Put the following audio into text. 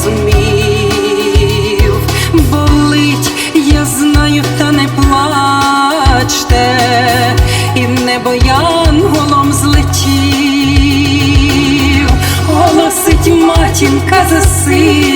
Просто не зумів. Болить, я знаю, та не плачте, і небо янголом злетів, голосить матінка за сина.